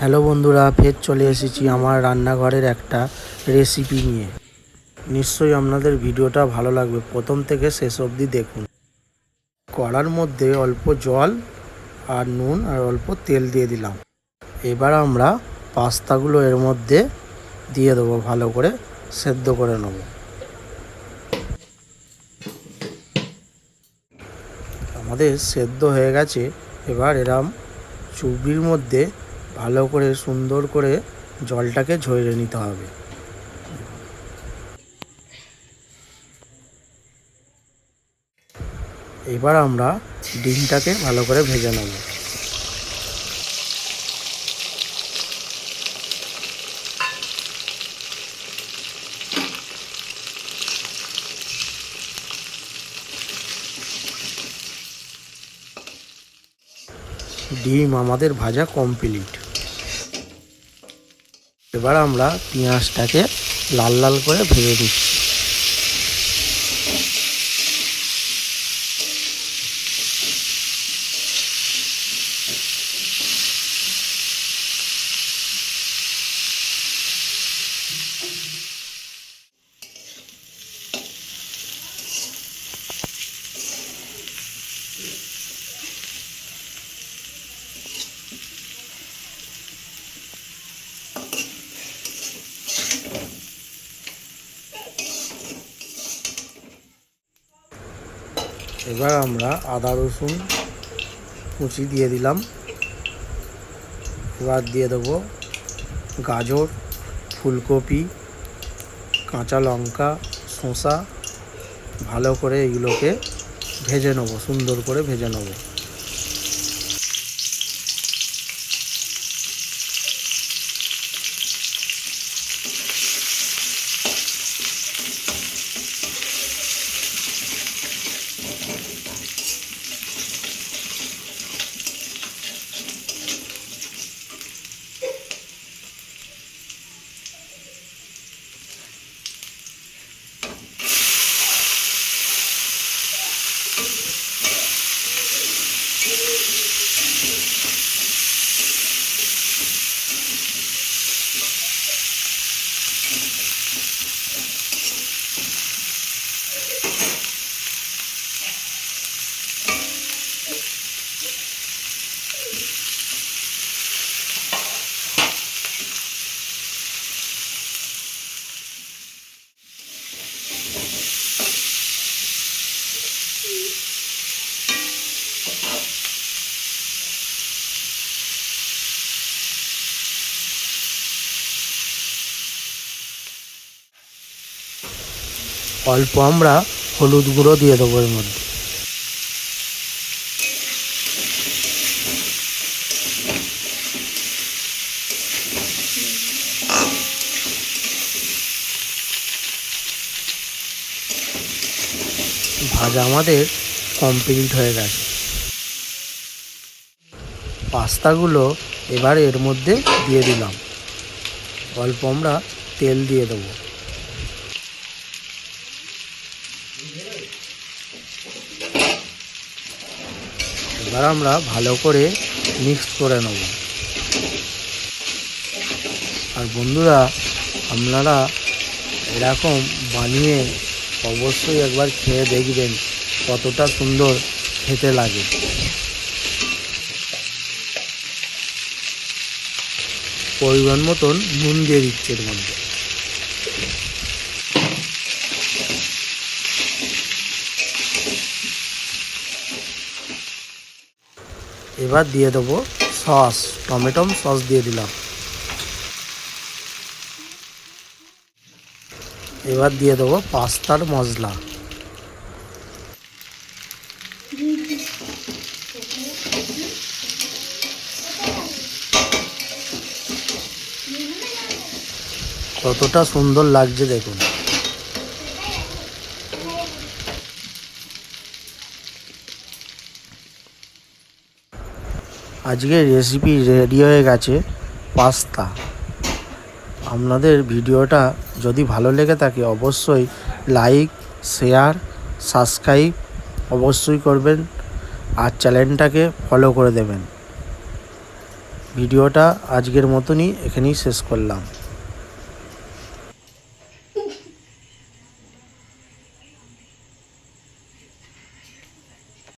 Hello বন্ধুরা, ফের চলে এসেছি আমার রান্নাঘরের একটা রেসিপি নিয়ে। নিশ্চয়ই আপনাদের ভিডিওটা ভালো লাগবে। প্রথম থেকে শেষ অবধি দেখুন। কড়ার মধ্যে অল্প জল আর নুন আর অল্প তেল দিয়ে দিলাম। এবার আমরা পাস্তাগুলো এর মধ্যে দিয়ে দেবো, ভালো করে সেদ্ধ করে নেব। আমাদের সেদ্ধ হয়ে গেছে। এবার এরম চুবড়ির মধ্যে ভালো করে, সুন্দর করে জলটাকে ঝরিয়ে নিতে হবে। এবার আমরা ডিমটাকে ভালো করে ভেজে নেব। ডিম আমাদের ভাজা কমপ্লিট। এবার আমরা পেঁয়াজটাকে লাল লাল করে ভেজে দিচ্ছি এবার আমরা আদা, রসুন কুচি দিয়ে দিলাম। এবার দিয়ে দেবো গাজর, ফুলকপি, কাঁচা লঙ্কা, শসা। ভালো করে এগুলোকে ভেজে নেব, সুন্দর করে ভেজে নেব। অল্প আমরা হলুদ গুঁড়ো দিয়ে দেবো এর মধ্যে। ভাজা আমাদের কমপ্লিট হয়ে গেছে। পাস্তাগুলো এবার এর মধ্যে দিয়ে দিলাম। অল্প আমরা তেল দিয়ে দেবো। এবার আমরা ভালো করে মিক্স করে নেব। আর বন্ধুরা, আপনারা এরকম বানিয়ে অবশ্যই একবার খেয়ে দেখবেন কতটা সুন্দর খেতে লাগে। পরিমাণ মতন নুন দিয়ে দিচ্ছে এর মধ্যে। এবার দিয়ে দেবো সস, টমেটো সস দিয়ে দিলাম। এবার দিয়ে দেবো পাস্তার মশলা। কতটা সুন্দর লাগছে দেখুন। আজকের রেসিপি রেডি হয়ে গেছে পাস্তা আপনাদের ভিডিওটা যদি ভালো লেগে থাকে অবশ্যই লাইক শেয়ার সাবস্ক্রাইব অবশ্যই করবেন আর চ্যানেলটাকে ফলো করে দেবেন। ভিডিওটা আজকের মতনই এখানেই শেষ করলাম।